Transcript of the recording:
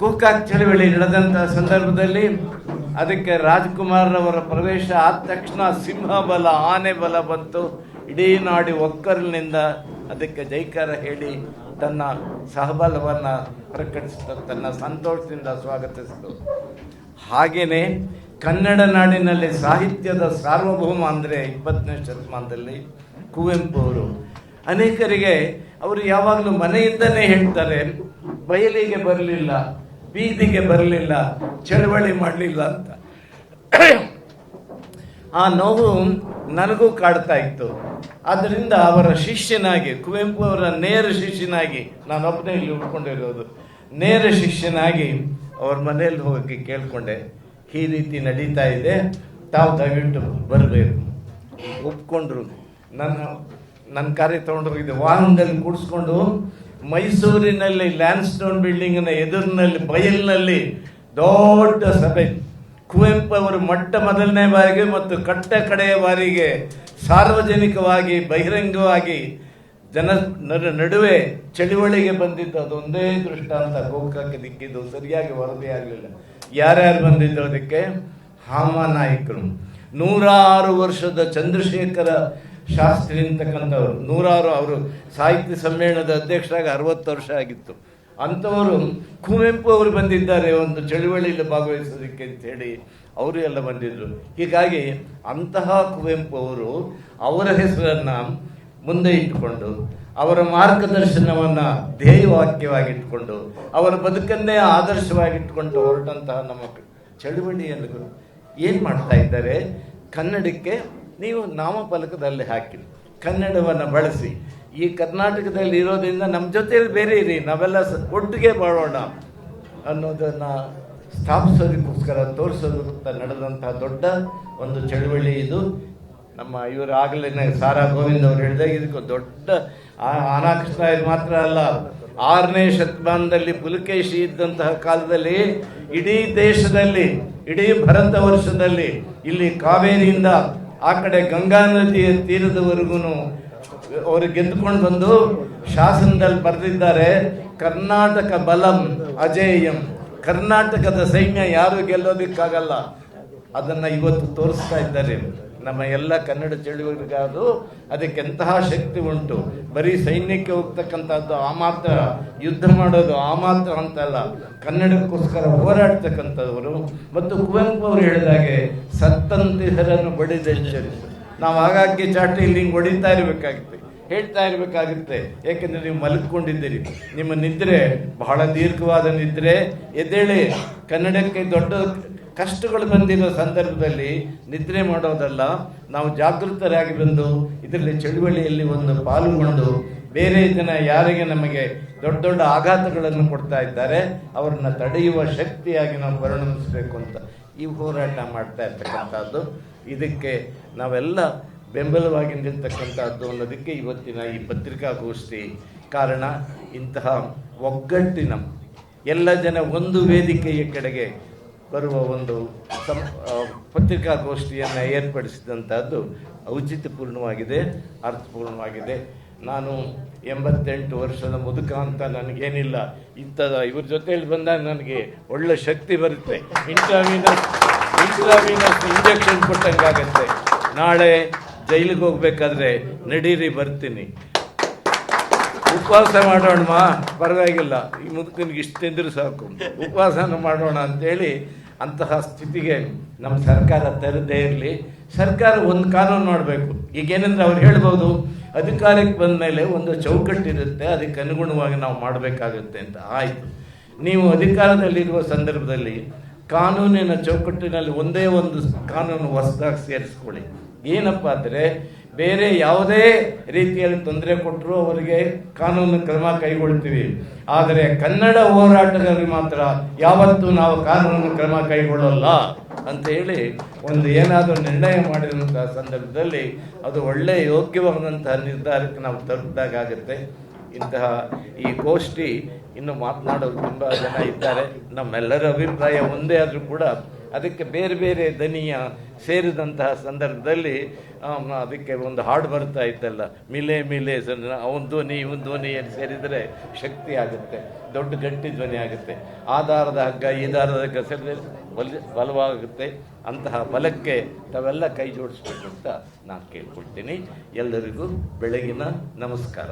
ಗೋಕಾಕ್ ಚಳವಳಿ ನಡೆದಂತಹ ಸಂದರ್ಭದಲ್ಲಿ ಅದಕ್ಕೆ ರಾಜ್ಕುಮಾರ್ ಅವರ ಪ್ರವೇಶ ಆದ ತಕ್ಷಣ ಸಿಂಹ ಬಲ ಆನೆ ಬಲ ಬಂತು. ಇಡೀ ನಾಡಿ ಒಕ್ಕರಿನಿಂದ ಅದಕ್ಕೆ ಜೈಕಾರ ಹೇಳಿ ತನ್ನ ಸಹಬಲವನ್ನು ಪ್ರಕಟಿಸಿತು, ತನ್ನ ಸಂತೋಷದಿಂದ ಸ್ವಾಗತಿಸಿತು. ಹಾಗೆಯೇ ಕನ್ನಡ ನಾಡಿನಲ್ಲಿ ಸಾಹಿತ್ಯದ ಸಾರ್ವಭೌಮ ಅಂದರೆ ಇಪ್ಪತ್ತನೇ ಶತಮಾನದಲ್ಲಿ ಕುವೆಂಪು ಅವರು. ಅನೇಕರಿಗೆ ಅವರು ಯಾವಾಗಲೂ ಮನೆಯಿಂದನೇ ಹೇಳ್ತಾರೆ, ಬಯಲಿಗೆ ಬರಲಿಲ್ಲ. ಬೀದಿಗೆ ಬರಲಿಲ್ಲ, ಚಳವಳಿ ಮಾಡಲಿಲ್ಲ ಅಂತ. ಆ ನೋವು ನನಗೂ ಕಾಡ್ತಾ ಇತ್ತು. ಆದ್ದರಿಂದ ಅವರ ಶಿಷ್ಯನಾಗಿ, ಕುವೆಂಪು ಅವರ ನೇರ ಶಿಷ್ಯನಾಗಿ ನಾನೊಬ್ಬನೇ ಇಲ್ಲಿ ಉಳ್ಕೊಂಡಿರೋದು. ನೇರ ಶಿಷ್ಯನಾಗಿ ಅವ್ರ ಮನೆಯಲ್ಲಿ ಹೋಗಿ ಕೇಳಿಕೊಂಡೆ. ಈ ರೀತಿ ನಡೀತಾ ಇದೆ. ತಾವು ದಯವಿಟ್ಟು ಬರಬೇಕು. ಒಪ್ಕೊಂಡ್ರು. ನನ್ನ ನನ್ನ ಕಾರ್ಯ ತಗೊಂಡ್ರು ಇದು ವಾಹನದಲ್ಲಿ ಕೂಡಿಸ್ಕೊಂಡು ಮೈಸೂರಿನಲ್ಲಿ ಲ್ಯಾಂಡ್ ಸ್ಟೋನ್ ಬಿಲ್ಡಿಂಗಿನ ಎದುರಿನಲ್ಲಿ ಬಯಲಿನಲ್ಲಿ ದೊಡ್ಡ ಸಭೆ. ಕುವೆಂಪು ಅವರು ಮೊಟ್ಟ ಮೊದಲನೇ ಬಾರಿಗೆ ಮತ್ತು ಕಟ್ಟ ಕಡೆಯ ಬಾರಿಗೆ ಸಾರ್ವಜನಿಕವಾಗಿ, ಬಹಿರಂಗವಾಗಿ ಜನ ನಡುವೆ ಚಳುವಳಿಗೆ ಬಂದಿದ್ದು ಅದೊಂದೇ ದೃಷ್ಟಾಂತ. ಗೋಕಾಕ್ಕೆ ದಿಕ್ಕಿದ್ದು ಸರಿಯಾಗಿ ವರದಿ ಆಗಲಿಲ್ಲ. ಯಾರ್ಯಾರು ಬಂದಿದ್ದು ಅದಕ್ಕೆ? ಹಾಮ ನಾಯಕರು. ನೂರಾರು ವರ್ಷದ ಚಂದ್ರಶೇಖರ ಶಾಸ್ತ್ರಿ ಅಂತಕ್ಕಂಥವ್ರು ನೂರಾರು ಅವರು ಸಾಹಿತ್ಯ ಸಮ್ಮೇಳನದ ಅಧ್ಯಕ್ಷರಾಗಿ ಅರವತ್ತು ವರ್ಷ ಆಗಿತ್ತು. ಅಂಥವರು ಕುವೆಂಪು ಅವರು ಬಂದಿದ್ದಾರೆ, ಒಂದು ಚಳುವಳಿಯಲ್ಲಿ ಭಾಗವಹಿಸೋದಕ್ಕೆ ಅಂತ ಹೇಳಿ ಅವರು ಎಲ್ಲ ಬಂದಿದ್ದರು ಹೀಗಾಗಿ ಅಂತಹ ಕುವೆಂಪು ಅವರು ಅವರ ಹೆಸರನ್ನು ಮುಂದೆ ಇಟ್ಟುಕೊಂಡು, ಅವರ ಮಾರ್ಗದರ್ಶನವನ್ನು ಧ್ಯೇಯವಾಕ್ಯವಾಗಿಟ್ಟುಕೊಂಡು, ಅವರ ಬದುಕನ್ನೇ ಆದರ್ಶವಾಗಿಟ್ಟುಕೊಂಡು ಹೊರಟಂತಹ ನಮ್ಮ ಚಳುವಳಿಯನ್ನು ಏನು ಮಾಡ್ತಾ ಇದ್ದಾರೆ? ಕನ್ನಡಕ್ಕೆ ನೀವು ನಾಮಫಲಕದಲ್ಲಿ ಹಾಕಿ ಕನ್ನಡವನ್ನು ಬಳಸಿ. ಈ ಕರ್ನಾಟಕದಲ್ಲಿ ಇರೋದ್ರಿಂದ ನಮ್ಮ ಜೊತೆಯಲ್ಲಿ ಬೇರೆ ಇರಿ. ನಾವೆಲ್ಲ ಒಟ್ಟಿಗೆ ಬಾಳೋಣ ಅನ್ನೋದನ್ನು ಸ್ಥಾಪಿಸೋದಕ್ಕೋಸ್ಕರ ತೋರಿಸೋದಕ್ಕೆ ನಡೆದಂತಹ ದೊಡ್ಡ ಒಂದು ಚಳುವಳಿ ಇದು. ನಮ್ಮ ಇವರು ಆಗಲೇ ಸಾರಾ ಗೋವಿಂದ್ ಅವರು ಹೇಳಿದಾಗ ಇದಕ್ಕೆ ದೊಡ್ಡ ಆನಾಕೃಷ್ಣ ಇದು ಮಾತ್ರ ಅಲ್ಲ. ಆರನೇ ಶತಮಾನದಲ್ಲಿ ಪುಲಕೇಶಿ ಇದ್ದಂತಹ ಕಾಲದಲ್ಲಿ ಇಡೀ ದೇಶದಲ್ಲಿ, ಇಡೀ ಭರತ ವರ್ಷದಲ್ಲಿ ಇಲ್ಲಿ ಕಾವೇರಿಯಿಂದ ಆ ಕಡೆ ಗಂಗಾ ನದಿಯ ತೀರದವರೆಗೂ ಅವರು ಗೆದ್ದುಕೊಂಡು ಬಂದು ಶಾಸನದಲ್ಲಿ ಬರೆದಿದ್ದಾರೆ, ಕರ್ನಾಟಕ ಬಲಂ ಅಜೇಯಂ. ಕರ್ನಾಟಕದ ಸೈನ್ಯ ಯಾರು ಗೆಲ್ಲೋದಕ್ಕಾಗಲ್ಲ. ಅದನ್ನ ಇವತ್ತು ತೋರಿಸ್ತಾ ಇದ್ದಾರೆ. ನಮ್ಮ ಎಲ್ಲ ಕನ್ನಡ ಚಳುವಳಿಗಾದ್ರು ಅದಕ್ಕೆ ಎಂತಹ ಶಕ್ತಿ ಉಂಟು? ಬರೀ ಸೈನ್ಯಕ್ಕೆ ಹೋಗ್ತಕ್ಕಂಥದ್ದು ಆ ಮಾತ್ರ, ಯುದ್ಧ ಮಾಡೋದು ಆ ಮಾತ್ರ ಅಂತಲ್ಲ ಕನ್ನಡಕ್ಕೋಸ್ಕರ ಹೋರಾಡ್ತಕ್ಕಂಥವರು ಮತ್ತು ಕುವೆಂಪು ಅವರು ಹೇಳಿದಾಗೆ ಸತ್ತಂತಿಹರನ್ನು ಬಡಿದ ನಾವು ಆಗಾಗ್ಗೆ ಚಾಟಿಯಲ್ಲಿ ಹಿಂಗೆ ಹೊಡಿತಾ ಇರಬೇಕಾಗುತ್ತೆ. ಹೇಳ್ತಾ ಇರಬೇಕಾಗುತ್ತೆ. ಏಕೆಂದರೆ ನೀವು ಮಲಗಿಕೊಂಡಿದ್ದೀರಿ ನಿಮ್ಮ ನಿದ್ರೆ ಬಹಳ ದೀರ್ಘವಾದ ನಿದ್ರೆ. ಎದ್ದೇಳಿ ಕನ್ನಡಕ್ಕೆ ದೊಡ್ಡ ಕಷ್ಟಗಳು ಬಂದಿರೋ ಸಂದರ್ಭದಲ್ಲಿ ನಿದ್ರೆ ಮಾಡೋದಲ್ಲ. ನಾವು ಜಾಗೃತರಾಗಿ ಬಂದು ಇದರಲ್ಲಿ ಚಳುವಳಿಯಲ್ಲಿ ಒಂದು ಪಾಲ್ಗೊಂಡು ಬೇರೆ ಜನ ಯಾರಿಗೆ ನಮಗೆ ದೊಡ್ಡ ದೊಡ್ಡ ಆಘಾತಗಳನ್ನು ಕೊಡ್ತಾ ಇದ್ದಾರೆ, ಅವರನ್ನು ತಡೆಯುವ ಶಕ್ತಿಯಾಗಿ ನಾವು ಪರಿಣಮಿಸಬೇಕು ಅಂತ ಈ ಹೋರಾಟ ಮಾಡ್ತಾ ಇರ್ತಕ್ಕಂಥದ್ದು. ಇದಕ್ಕೆ ನಾವೆಲ್ಲ ಬೆಂಬಲವಾಗಿ ನಿಲ್ತಕ್ಕಂಥದ್ದು ಅನ್ನೋದಕ್ಕೆ ಇವತ್ತಿನ ಈ ಪತ್ರಿಕಾಗೋಷ್ಠಿ ಕಾರಣ ಇಂತಹ ಒಗ್ಗಟ್ಟಿನ ಎಲ್ಲ ಜನ ಒಂದು ವೇದಿಕೆಯ ಕಡೆಗೆ ಬರುವ ಒಂದು ಸಂ ಪತ್ರಿಕಾಗೋಷ್ಠಿಯನ್ನು ಏರ್ಪಡಿಸಿದಂಥದ್ದು ಔಚಿತ್ಯಪೂರ್ಣವಾಗಿದೆ, ಅರ್ಥಪೂರ್ಣವಾಗಿದೆ. ನಾನು ಎಂಬತ್ತೆಂಟು ವರ್ಷದ ಮುದುಕ ಅಂತ ನನಗೇನಿಲ್ಲ. ಇಂಥದ ಇವ್ರ ಜೊತೆಯಲ್ಲಿ ಬಂದಾಗ ನನಗೆ ಒಳ್ಳೆ ಶಕ್ತಿ ಬರುತ್ತೆ. ಇಂಟ್ರಾವಿನಸ್ ಇಂಟ್ರಾವಿನಸ್ ಇಂಜೆಕ್ಷನ್ ಕೊಟ್ಟಂಗಾಗತ್ತೆ. ನಾಳೆ ಜೈಲಿಗೆ ಹೋಗ್ಬೇಕಾದ್ರೆ ನಡೀರಿ ಬರ್ತೀನಿ. ಉಪವಾಸ ಮಾಡೋಣ ಪರವಾಗಿಲ್ಲ. ಈ ಮುದುಕನಿಗೆ ಇಷ್ಟು ತಿಂದ್ರೆ ಸಾಕು. ಉಪವಾಸನ ಮಾಡೋಣ ಅಂತೇಳಿ ಅಂತಹ ಸ್ಥಿತಿಗೆ ನಮ್ಮ ಸರ್ಕಾರ ತರದೇ ಇರಲಿ. ಸರ್ಕಾರ ಒಂದು ಕಾನೂನು ಮಾಡಬೇಕು ಈಗೇನೆಂದ್ರೆ ಅವ್ರು ಹೇಳ್ಬೋದು, ಅಧಿಕಾರಕ್ಕೆ ಬಂದ ಮೇಲೆ ಒಂದು ಚೌಕಟ್ಟಿರುತ್ತೆ, ಅದಕ್ಕೆ ಅನುಗುಣವಾಗಿ ನಾವು ಮಾಡಬೇಕಾಗುತ್ತೆ ಅಂತ. ಆಯಿತು. ನೀವು ಅಧಿಕಾರದಲ್ಲಿರುವ ಸಂದರ್ಭದಲ್ಲಿ ಕಾನೂನಿನ ಚೌಕಟ್ಟಿನಲ್ಲಿ ಒಂದೇ ಒಂದು ಕಾನೂನು ಹೊಸದಾಗಿ ಸೇರಿಸ್ಕೊಳ್ಳಿ. ಏನಪ್ಪ ಅಂದರೆ ಬೇರೆ ಯಾವುದೇ ರೀತಿಯಲ್ಲಿ ತೊಂದರೆ ಕೊಟ್ಟರು ಅವರಿಗೆ ಕಾನೂನು ಕ್ರಮ ಕೈಗೊಳ್ತೀವಿ. ಆದರೆ ಕನ್ನಡ ಹೋರಾಟಗಾರರಿಗೆ ಮಾತ್ರ ಯಾವತ್ತೂ ನಾವು ಕಾನೂನು ಕ್ರಮ ಕೈಗೊಳ್ಳಲ್ಲ ಅಂತ ಹೇಳಿ ಒಂದು ಏನಾದರೂ ನಿರ್ಣಯ ಮಾಡಿರುವಂಥ ಸಂದರ್ಭದಲ್ಲಿ ಅದು ಒಳ್ಳೆಯ ಯೋಗ್ಯವಾದಂತಹ ನಿರ್ಧಾರಕ್ಕೆ ನಾವು ತಲುಪಿದಾಗುತ್ತೆ ಇಂತಹ ಈ ಗೋಷ್ಠಿ ಇನ್ನು ಮಾತನಾಡೋದು ತುಂಬ ಜನ ಇದ್ದಾರೆ. ನಮ್ಮೆಲ್ಲರ ಅಭಿಪ್ರಾಯ ಒಂದೇ ಆದರೂ ಕೂಡ ಅದಕ್ಕೆ ಬೇರೆ ಬೇರೆ ದನಿಯ ಸೇರಿದಂತಹ ಸಂದರ್ಭದಲ್ಲಿ ಅದಕ್ಕೆ ಒಂದು ಹಾಡು ಬರ್ತಾ ಇತ್ತಲ್ಲ, ಮಿಲೆ ಮಿಲೆ ಅವನ ಧ್ವನಿ, ಇವನ ಧ್ವನಿ ಏನು ಸೇರಿದರೆ ಶಕ್ತಿ ಆಗುತ್ತೆ, ದೊಡ್ಡ ಗಟ್ಟಿ ಧ್ವನಿ ಆಗುತ್ತೆ. ಆಧಾರದ ಹಗ್ಗ ಈ ದಾರದ ಹಗ್ಗ ಸೇರಿದ್ರೆ ಬಲ, ಬಲವಾಗುತ್ತೆ. ಅಂತಹ ಬಲಕ್ಕೆ ತಾವೆಲ್ಲ ಕೈ ಜೋಡಿಸ್ಬೇಕು ಅಂತ ನಾನು ಕೇಳ್ಕೊಳ್ತೀನಿ. ಎಲ್ಲರಿಗೂ ಬೆಳಗಿನ ನಮಸ್ಕಾರ.